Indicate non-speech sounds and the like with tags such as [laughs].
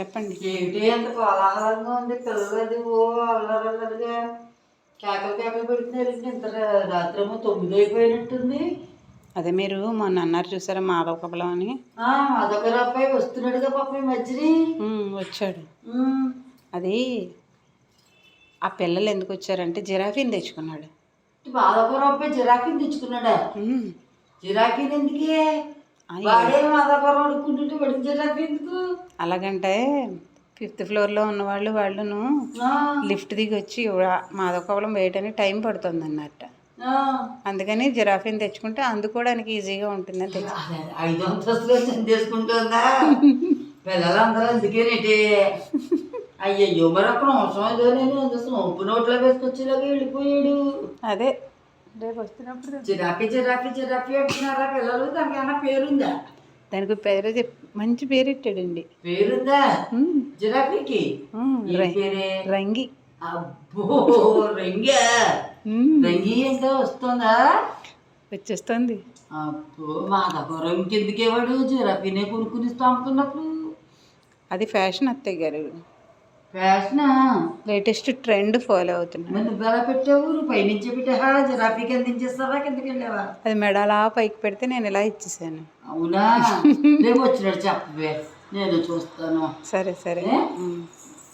చెప్పండి. ఏంటి అంత కోలాహలంగా ఉంది పిల్లలు అది ఓ అల్లరల్లరిగా కేకలు కేకలు పెడుతున్నారు. ఇంత రా- రాత్రేమో తొమ్మిది అయిపోయినట్టుంది. అదే మీరు మొన్న అన్నారు చూసారా మాధవ కపలం అని? అదొక అబ్బాయి వస్తున్నాడుగా పాపం మధ్యని. వచ్చాడు. అది ఆ పిల్లలు ఎందుకు వచ్చారంటే జిరాఫీని తెచ్చుకున్నాడు. మాధవపురం అబ్బాయి జిరాఫీని తెచ్చుకున్నాడా? జిరాఫీని ఎందుకే? అలాగంటే ఫిఫ్త్ ఫ్లోర్లో ఉన్న వాళ్ళు వాళ్ళను లిఫ్ట్ దిగి వచ్చి మాధవ కపలం వేయడానికి టైం పడుతుంది అన్నట్ట. అందుకని జిరాఫీని తెచ్చుకుంటే అందుకోవడానికి ఈజీగా ఉంటుందని తెచ్చు అదే, ఐదు అంతస్తులు చెందేసుకుంటుందా పిల్లలందరూ అందుకేనేటి? అయ్యయ్యో మరి అక్కడ అవసరం ఏదో నేను అంత సోపు నోట్లో వేసుకొచ్చేలాగా వెళ్ళిపోయాడు. అదే. రేపు వస్తున్నప్పుడు జిరాఫీ జిరాఫీ జిరాఫీ అంటున్నారా పిల్లలు? దానికి ఏమైనా పేరుందా? దానికి పేరు చెప్ మంచి పేరు పెట్టాడండి పేరుందా? జిరాఫీకి? రంగి. అబ్బో రంగా. రంగి ఇంకా వస్తుందా? వచ్చేస్తుంది. అబ్బో మా దగ్గర ఇంకెందుకేవాడు జిరాఫీనే కొనుక్కుని అమ్ముతున్నప్పుడు. అది ఫ్యాషన్ అత్తయ్య గారు. ఫ్యాషనా లేటెస్ట్ ట్రెండ్ ఫాలో మరి నువ్వు ఎలా పెట్టావు నువ్వు పైనుంచి పెట్టా జిరాఫీకి అందించేస్తావా కిందకి వెళ్ళావా? అది మెడ అలా పైకి పెడితే నేను ఇలా ఇచ్చేసాను. అవునా? [laughs] రేపు వచ్చినాడు చెప్పవే. నేను చూస్తాను. సరే సరే.